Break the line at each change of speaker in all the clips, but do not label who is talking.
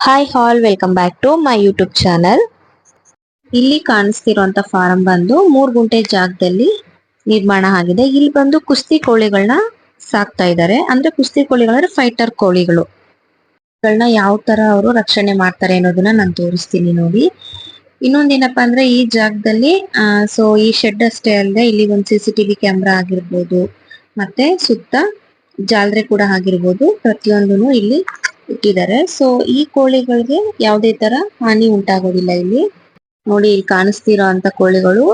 Hi all welcome back to my YouTube channel ಇಲ್ಲಿ ಕಾಣಿಸ್ತಿರುವಂತ form ಬಂದು ಮೂರು ಗುಂಟೆ ಜಾಗದಲ್ಲಿ ನಿರ್ಮಾಣ ಆಗಿದೆ. ಇಲ್ಲಿ ಬಂದು ಕುಸ್ತಿ ಕೋಳಿಗಳನ್ನ ಸಾಕ್ತಾ ಇದ್ದಾರೆ. ಅಂದ್ರೆ ಕುಸ್ತಿ ಕೋಳಿಗಳಂದ್ರೆ ಫೈಟರ್ ಕೋಳಿಗಳು. ಯಾವ ತರ ಅವರು ರಕ್ಷಣೆ ಮಾಡ್ತಾರೆ ಅನ್ನೋದನ್ನ ನಾನು ತೋರಿಸ್ತೀನಿ ನೋಡಿ. ಇನ್ನೊಂದೇನಪ್ಪಾ ಅಂದ್ರೆ ಈ ಜಾಗದಲ್ಲಿ ಸೊ ಈ ಶೆಡ್ ಅಷ್ಟೇ ಅಲ್ಲದೆ ಇಲ್ಲಿ ಒಂದು ಸಿ ಸಿ ಟಿವಿ ಕ್ಯಾಮ್ರಾ ಆಗಿರ್ಬೋದು, ಮತ್ತೆ ಸುತ್ತ ಜಾಲರೆ ಕೂಡ ಆಗಿರ್ಬೋದು. ಪ್ರತಿಯೊಂದು ಇಲ್ಲಿ ಇಟ್ಟಿದ್ದಾರೆ. ಸೊ ಈ ಕೋಳಿಗಳಿಗೆ ಯಾವುದೇ ತರ ಹಾನಿ ಉಂಟಾಗೋದಿಲ್ಲ ಇಲ್ಲಿ. ನೋಡಿ, ಇಲ್ಲಿ ಕಾಣಿಸ್ತಿರೋ ಅಂತ ಕೋಳಿಗಳು,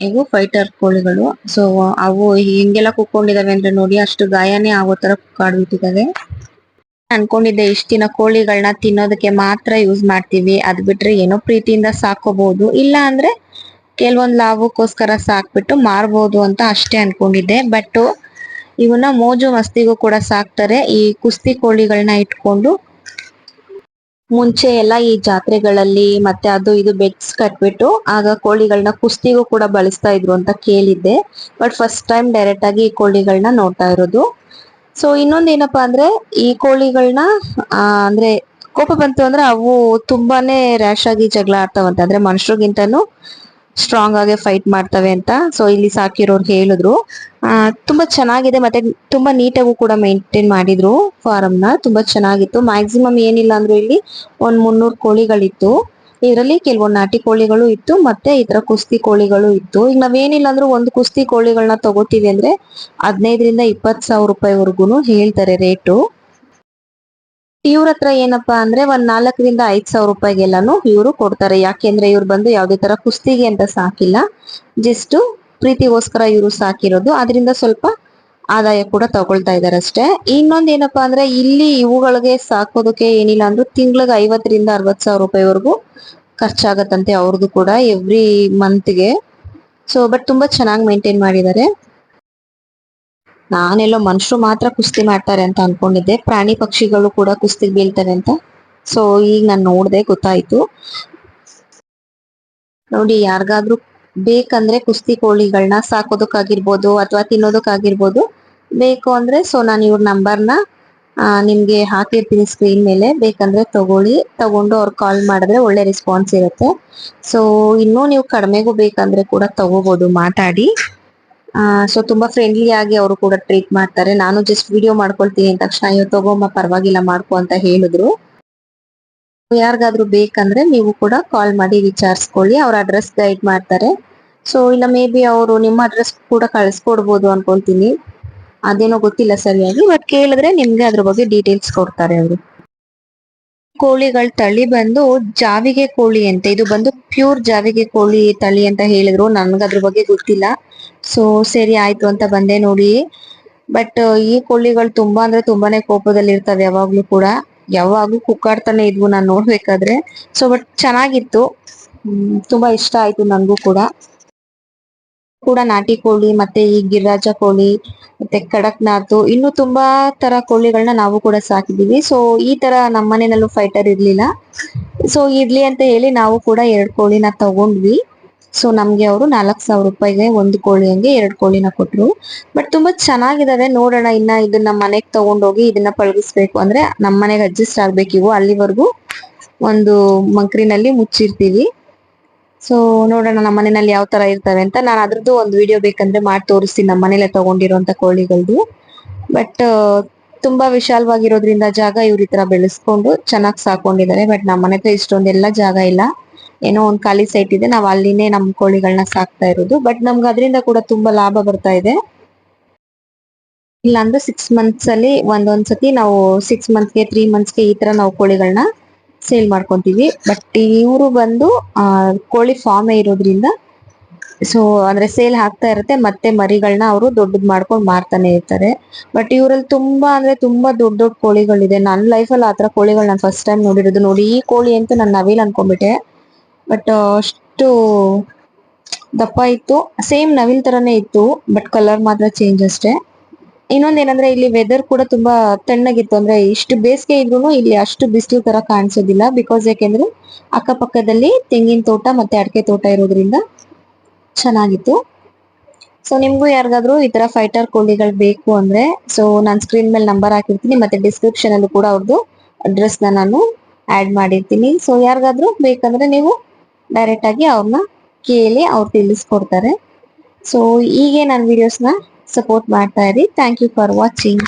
ಇವು ಫೈಟರ್ ಕೋಳಿಗಳು. ಸೊ ಅವು ಹಿಂಗೆಲ್ಲ ಕುಕ್ಕೊಂಡಿದಾವೆ ಅಂದ್ರೆ ನೋಡಿ, ಅಷ್ಟು ಗಾಯನೇ ಆಗೋ ತರ ಕಾಡ್ಬಿಟ್ಟಿದ್ದಾವೆ ಅನ್ಕೊಂಡಿದ್ದೆ, ಇಷ್ಟ ದಿನ ಕೋಳಿಗಳನ್ನ ತಿನ್ನೋದಕ್ಕೆ ಮಾತ್ರ ಯೂಸ್ ಮಾಡ್ತೀವಿ. ಅದ್ ಬಿಟ್ರೆ ಏನೋ ಪ್ರೀತಿಯಿಂದ ಸಾಕೋಬಹುದು ಇಲ್ಲ ಅಂದ್ರೆ, ಕೆಲವೊಂದ್ ಲಾಭಕ್ಕೋಸ್ಕರ ಸಾಕ್ಬಿಟ್ಟು ಮಾರ್ಬೋದು ಅಂತ ಅಷ್ಟೇ ಅನ್ಕೊಂಡಿದ್ದೆ. ಬಟ್ ಇವನ್ನ ಮೋಜು ಮಸ್ತಿಗೂ ಕೂಡ ಸಾಕ್ತಾರೆ. ಈ ಕುಸ್ತಿ ಕೋಳಿಗಳನ್ನ ಇಟ್ಕೊಂಡು ಮುಂಚೆ ಎಲ್ಲ ಈ ಜಾತ್ರೆಗಳಲ್ಲಿ ಮತ್ತೆ ಅದು ಇದು ಬೆಡ್ಸ್ ಕಟ್ಬಿಟ್ಟು ಆಗ ಕೋಳಿಗಳನ್ನ ಕುಸ್ತಿಗೂ ಕೂಡ ಬಳಸ್ತಾ ಇದ್ರು ಅಂತ ಕೇಳಿದ್ದೆ. ಬಟ್ ಫಸ್ಟ್ ಟೈಮ್ ಡೈರೆಕ್ಟ್ ಆಗಿ ಈ ಕೋಳಿಗಳನ್ನ ನೋಡ್ತಾ ಇರೋದು. ಸೊ ಇನ್ನೊಂದ್ ಏನಪ್ಪಾ ಅಂದ್ರೆ ಈ ಕೋಳಿಗಳನ್ನ ಅಂದ್ರೆ ಕೋಪ ಬಂತು ಅಂದ್ರೆ ಅವು ತುಂಬಾನೇ ರ್ಯಾಶ್ ಆಗಿ ಜಗಳ ಆಡ್ತಾವಂತ. ಅಂದ್ರೆ ಮನುಷ್ಯರಿಗಿಂತನೂ ಸ್ಟ್ರಾಂಗ್ ಆಗಿ ಫೈಟ್ ಮಾಡ್ತವೆ ಅಂತ. ಸೊ ಇಲ್ಲಿ ಸಾಕಿರೋರು ಹೇಳಿದ್ರು. ತುಂಬಾ ಚೆನ್ನಾಗಿದೆ ಮತ್ತೆ ತುಂಬಾ ನೀಟಾಗೂ ಕೂಡ ಮೇಂಟೈನ್ ಮಾಡಿದ್ರು ಫಾರಂ ನ. ತುಂಬಾ ಚೆನ್ನಾಗಿತ್ತು. ಮ್ಯಾಕ್ಸಿಮಮ್ ಏನಿಲ್ಲ ಅಂದ್ರೂ ಇಲ್ಲಿ ಒಂದ್ ಮುನ್ನೂರು ಕೋಳಿಗಳಿತ್ತು. ಇದರಲ್ಲಿ ಕೆಲವೊಂದು ನಾಟಿ ಕೋಳಿಗಳು ಇತ್ತು ಮತ್ತೆ ಈ ಕುಸ್ತಿ ಕೋಳಿಗಳು ಇತ್ತು. ಈಗ ನಾವೇನಿಲ್ಲ ಅಂದ್ರೂ ಒಂದು ಕುಸ್ತಿ ಕೋಳಿಗಳನ್ನ ತಗೋತೀವಿ ಅಂದ್ರೆ ಹದಿನೈದರಿಂದ ಇಪ್ಪತ್ತು ಸಾವಿರ ರೂಪಾಯಿವರೆಗೂ ಹೇಳ್ತಾರೆ ರೇಟು ಇವ್ರ ಹತ್ರ ಏನಪ್ಪಾ ಅಂದ್ರೆ ಒಂದ್ ನಾಲ್ಕರಿಂದ ಐದ್ ಸಾವಿರ ರೂಪಾಯಿಗೆಲ್ಲಾನು ಇವರು ಕೊಡ್ತಾರೆ. ಯಾಕೆಂದ್ರೆ ಇವ್ರು ಬಂದು ಯಾವ್ದೇ ತರ ಕುಸ್ತಿಗೆ ಅಂತ ಸಾಕಿಲ್ಲ. ಜಸ್ಟ್ ಪ್ರೀತಿಗೋಸ್ಕರ ಇವರು ಸಾಕಿರೋದು. ಅದರಿಂದ ಸ್ವಲ್ಪ ಆದಾಯ ಕೂಡ ತಗೊಳ್ತಾ ಇದಾರೆ ಅಷ್ಟೇ. ಇನ್ನೊಂದ್ ಏನಪ್ಪಾ ಅಂದ್ರೆ ಇಲ್ಲಿ ಇವುಗಳಿಗೆ ಸಾಕೋದಕ್ಕೆ ಏನಿಲ್ಲ ಅಂದ್ರೂ ತಿಂಗ್ಳಿಗೆ ಐವತ್ತರಿಂದ ಅರವತ್ ಸಾವಿರ ರೂಪಾಯಿವರೆಗೂ ಖರ್ಚಾಗತ್ತಂತೆ ಅವ್ರದ್ದು ಕೂಡ ಎವ್ರಿ ಮಂತ್ಗೆ ಸೊ ಬಟ್ ತುಂಬಾ ಚೆನ್ನಾಗಿ ಮೇಂಟೈನ್ ಮಾಡಿದ್ದಾರೆ. ನಾನೆಲ್ಲೋ ಮನುಷ್ಯರು ಮಾತ್ರ ಕುಸ್ತಿ ಮಾಡ್ತಾರೆ ಅಂತ ಅನ್ಕೊಂಡಿದ್ದೆ. ಪ್ರಾಣಿ ಪಕ್ಷಿಗಳು ಕೂಡ ಕುಸ್ತಿ ಬೀಳ್ತಾರೆ ಅಂತ. ಸೊ ಈಗ ನಾನು ನೋಡ್ದೆ ಗೊತ್ತಾಯ್ತು. ನೋಡಿ, ಯಾರಿಗಾದ್ರೂ ಬೇಕಂದ್ರೆ ಕುಸ್ತಿ ಕೋಳಿಗಳನ್ನ ಸಾಕೋದಕ್ಕಾಗಿರ್ಬೋದು ಅಥವಾ ತಿನ್ನೋದಕ್ಕಾಗಿರ್ಬೋದು, ಬೇಕು ಅಂದ್ರೆ ಸೊ ನಾನು ಇವ್ರ ನಂಬರ್ನ ನಿಮ್ಗೆ ಹಾಕಿರ್ತೀನಿ ಸ್ಕ್ರೀನ್ ಮೇಲೆ. ಬೇಕಂದ್ರೆ ತಗೊಳ್ಳಿ. ತಗೊಂಡು ಅವ್ರು ಕಾಲ್ ಮಾಡಿದ್ರೆ ಒಳ್ಳೆ ರೆಸ್ಪಾನ್ಸ್ ಇರುತ್ತೆ. ಸೊ ಇನ್ನೂ ನೀವು ಕಡಿಮೆಗೂ ಬೇಕಂದ್ರೆ ಕೂಡ ತಗೋಬಹುದು ಮಾತಾಡಿ. ಸೊ ತುಂಬಾ ಫ್ರೆಂಡ್ಲಿ ಆಗಿ ಅವರು ಕೂಡ ಟ್ರೀಟ್ ಮಾಡ್ತಾರೆ. ನಾನು ಜಸ್ಟ್ ವಿಡಿಯೋ ಮಾಡ್ಕೊಳ್ತೀನಿ ತಕ್ಷಣ, ಅಯ್ಯೋ ತಗೋಮ್ಮ, ಪರವಾಗಿಲ್ಲ ಮಾಡ್ಕೊ ಅಂತ ಹೇಳಿದ್ರು. ಯಾರಿಗಾದ್ರೂ ಬೇಕಂದ್ರೆ ನೀವು ಕೂಡ ಕಾಲ್ ಮಾಡಿ ವಿಚಾರಿಸ್ಕೊಳ್ಳಿ. ಅವ್ರ ಅಡ್ರೆಸ್ ಗೈಡ್ ಮಾಡ್ತಾರೆ. ಸೊ ಇಲ್ಲ ಮೇ ಬಿ ಅವರು ನಿಮ್ಮ ಅಡ್ರೆಸ್ ಕೂಡ ಕಳಿಸ್ಕೊಡ್ಬೋದು ಅನ್ಕೊಳ್ತೀನಿ. ಅದೇನೋ ಗೊತ್ತಿಲ್ಲ ಸರಿಯಾಗಿ ಬಟ್ ಕೇಳಿದ್ರೆ ನಿಮ್ಗೆ ಅದ್ರ ಬಗ್ಗೆ ಡೀಟೇಲ್ಸ್ ಕೊಡ್ತಾರೆ ಅವರು. ಕೋಳಿಗಳ ತಳಿ ಬಂದು ಜಾವಿಗೆ ಕೋಳಿ ಅಂತ, ಇದು ಬಂದು ಪ್ಯೂರ್ ಜಾವಿಗೆ ಕೋಳಿ ತಳಿ ಅಂತ ಹೇಳಿದ್ರು. ನನ್ಗೆ ಅದ್ರ ಬಗ್ಗೆ ಗೊತ್ತಿಲ್ಲ. ಸೊ ಸರಿ ಆಯ್ತು ಅಂತ ಬಂದೆ ನೋಡಿ. ಬಟ್ ಈ ಕೋಳಿಗಳು ತುಂಬಾ ಅಂದ್ರೆ ತುಂಬಾನೇ ಕೋಪದಲ್ಲಿ ಇರ್ತವೆ ಯಾವಾಗ್ಲೂ ಕೂಡ. ಯಾವಾಗ್ಲೂ ಕುಕ್ಕಾಡ್ತಾನೆ ಇದ್ವು ನಾನು ನೋಡ್ಬೇಕಾದ್ರೆ. ಸೊ ಬಟ್ ಚೆನ್ನಾಗಿತ್ತು. ತುಂಬಾ ಇಷ್ಟ ಆಯ್ತು ನನ್ಗೂ ಕೂಡ. ಕೂಡ ನಾಟಿ ಕೋಳಿ, ಮತ್ತೆ ಈ ಗಿರಿರಾಜ ಕೋಳಿ, ಮತ್ತೆ ಕಡಕ್ನಾಥ್ ಇನ್ನು ತುಂಬಾ ತರ ಕೋಳಿಗಳನ್ನ ನಾವು ಕೂಡ ಸಾಕಿದೀವಿ ಸೊ ಈ ತರ ನಮ್ಮ ಮನೆಯಲ್ಲೂ ಫೈಟರ್ ಇರ್ಲಿಲ್ಲ. ಸೊ ಇರ್ಲಿ ಅಂತ ಹೇಳಿ ನಾವು ಕೂಡ ಎರಡು ಕೋಳಿನ ತಗೊಂಡ್ವಿ. ಸೊ ನಮ್ಗೆ ಅವರು ನಾಲ್ಕ್ ಸಾವಿರ ರೂಪಾಯಿಗೆ ಒಂದು ಕೋಳಿ ಹಂಗೆ ಎರಡು ಕೋಳಿನ ಕೊಟ್ರು. ಬಟ್ ತುಂಬಾ ಚೆನ್ನಾಗಿದಾವೆ. ನೋಡೋಣ, ಇನ್ನ ಇದನ್ನ ಮನೆಗ್ ತಗೊಂಡೋಗಿ ಇದನ್ನ ಪಳಗಿಸ್ಬೇಕು. ಅಂದ್ರೆ ನಮ್ಮ ಮನೆಗೆ ಅಡ್ಜಸ್ಟ್ ಆಗ್ಬೇಕಿವು ಅಲ್ಲಿವರೆಗೂ ಒಂದು ಮಂಕ್ರಿನಲ್ಲಿ ಮುಚ್ಚಿರ್ತೀವಿ. ಸೊ ನೋಡೋಣ ನಮ್ಮ ಮನೆಯಲ್ಲಿ ಯಾವ ತರ ಇರ್ತವೆ ಅಂತ. ನಾನು ಅದ್ರದ್ದು ಒಂದು ವಿಡಿಯೋ ಬೇಕಂದ್ರೆ ಮಾಡಿ ತೋರಿಸ್ತೀನಿ. ನಮ್ಮ ಮನೇಲೆ ತಗೊಂಡಿರುವಂತ ಕೋಳಿಗಳದ್ದು ಬಟ್ ತುಂಬಾ ವಿಶಾಲವಾಗಿರೋದ್ರಿಂದ ಜಾಗ ಇವ್ರ ಈ ತರ ಬೆಳೆಸ್ಕೊಂಡು ಚೆನ್ನಾಗಿ ಸಾಕೊಂಡಿದ್ದಾರೆ. ಬಟ್ ನಮ್ಮ ಮನೆ ಹತ್ರ ಇಷ್ಟೊಂದೆಲ್ಲ ಜಾಗ ಇಲ್ಲ. ಏನೋ ಒಂದು ಖಾಲಿ ಸೈಟ್ ಇದೆ. ನಾವು ಅಲ್ಲಿನೇ ನಮ್ಮ ಕೋಳಿಗಳನ್ನ ಸಾಕ್ತಾ ಇರೋದು. ಬಟ್ ನಮ್ಗೆ ಅದರಿಂದ ಕೂಡ ತುಂಬಾ ಲಾಭ ಬರ್ತಾ ಇದೆ. ಇಲ್ಲಾಂದ್ರೆ ಸಿಕ್ಸ್ ಮಂತ್ಸ್ ಅಲ್ಲಿ ಒಂದೊಂದ್ಸತಿ ನಾವು ಸಿಕ್ಸ್ ಮಂತ್ಸ್ಗೆ ತ್ರೀ ಮಂತ್ಸ್ಗೆ ಈ ತರ ನಾವು ಕೋಳಿಗಳನ್ನ ಸೇಲ್ ಮಾಡ್ಕೊಂತೀವಿ. ಬಟ್ ಇವರು ಬಂದು ಕೋಳಿ ಫಾರ್ಮೇ ಇರೋದ್ರಿಂದ ಸೊ ಅಂದ್ರೆ ಸೇಲ್ ಹಾಕ್ತಾ ಇರುತ್ತೆ. ಮತ್ತೆ ಮರಿಗಳನ್ನ ಅವರು ದೊಡ್ಡದ್ ಮಾಡ್ಕೊಂಡು ಮಾರ್ತಾನೆ ಇರ್ತಾರೆ. ಬಟ್ ಇವರಲ್ಲಿ ತುಂಬಾ ಅಂದ್ರೆ ತುಂಬಾ ದೊಡ್ಡ ದೊಡ್ಡ ಕೋಳಿಗಳಿದೆ. ನನ್ನ ಲೈಫಲ್ಲಿ ಆತರ ಕೋಳಿಗಳು ನಾನು ಫಸ್ಟ್ ಟೈಮ್ ನೋಡಿರೋದು. ನೋಡಿ ಈ ಕೋಳಿ ಅಂತೂ ನಾನು ನವಿಲ್ ಅನ್ಕೊಂಡ್ಬಿಟ್ಟೆ. ಬಟ್ ಅಷ್ಟು ದಪ್ಪ ಇತ್ತು. ಸೇಮ್ ನವಿಲ್ ತರನೇ ಇತ್ತು. ಬಟ್ ಕಲರ್ ಮಾತ್ರ ಚೇಂಜ್ ಅಷ್ಟೇ. ಇನ್ನೊಂದ್ ಏನಂದ್ರೆ ಇಲ್ಲಿ ವೆದರ್ ಕೂಡ ತುಂಬಾ ತಣ್ಣಗಿತ್ತು ಅಂದ್ರೆ ಇಷ್ಟು ಬೇಸಿಗೆ ಇದ್ರು ಇಲ್ಲಿ ಅಷ್ಟು ಬಿಸಿಲು ತರ ಕಾಣಿಸೋದಿಲ್ಲ ಬಿಕಾಸ್ ಯಾಕೆಂದ್ರೆ ಅಕ್ಕಪಕ್ಕದಲ್ಲಿ ತೆಂಗಿನ ತೋಟ ಮತ್ತೆ ಅಡಿಕೆ ತೋಟ ಇರೋದ್ರಿಂದ ಚೆನ್ನಾಗಿತ್ತು. ಸೊ ನಿಮ್ಗೂ ಯಾರಿಗಾದ್ರೂ ಈ ತರ ಫೈಟರ್ ಕೋಳಿಗಳು ಬೇಕು ಅಂದ್ರೆ ಸೊ ನಾನ್ ಸ್ಕ್ರೀನ್ ಮೇಲೆ ನಂಬರ್ ಹಾಕಿರ್ತೀನಿ, ಮತ್ತೆ ಡಿಸ್ಕ್ರಿಪ್ಷನ್ ಅಲ್ಲೂ ಕೂಡ ಅವ್ರದ್ದು ಅಡ್ರೆಸ್ನ ನಾನು ಆಡ್ ಮಾಡಿರ್ತೀನಿ. ಸೊ ಯಾರಿಗಾದ್ರೂ ಬೇಕಂದ್ರೆ ನೀವು ಡೈರೆಕ್ಟ್ ಆಗಿ ಅವ್ರನ್ನ ಕೇಳಿ ಅವ್ರು ತಿಳಿಸ್ಕೊಡ್ತಾರೆ. ಸೊ ಹೀಗೆ ನಾನು ವಿಡಿಯೋಸ್ನ ಸಪೋರ್ಟ್ ಮಾಡ್ತಾ ಇರಿ. Thank you for watching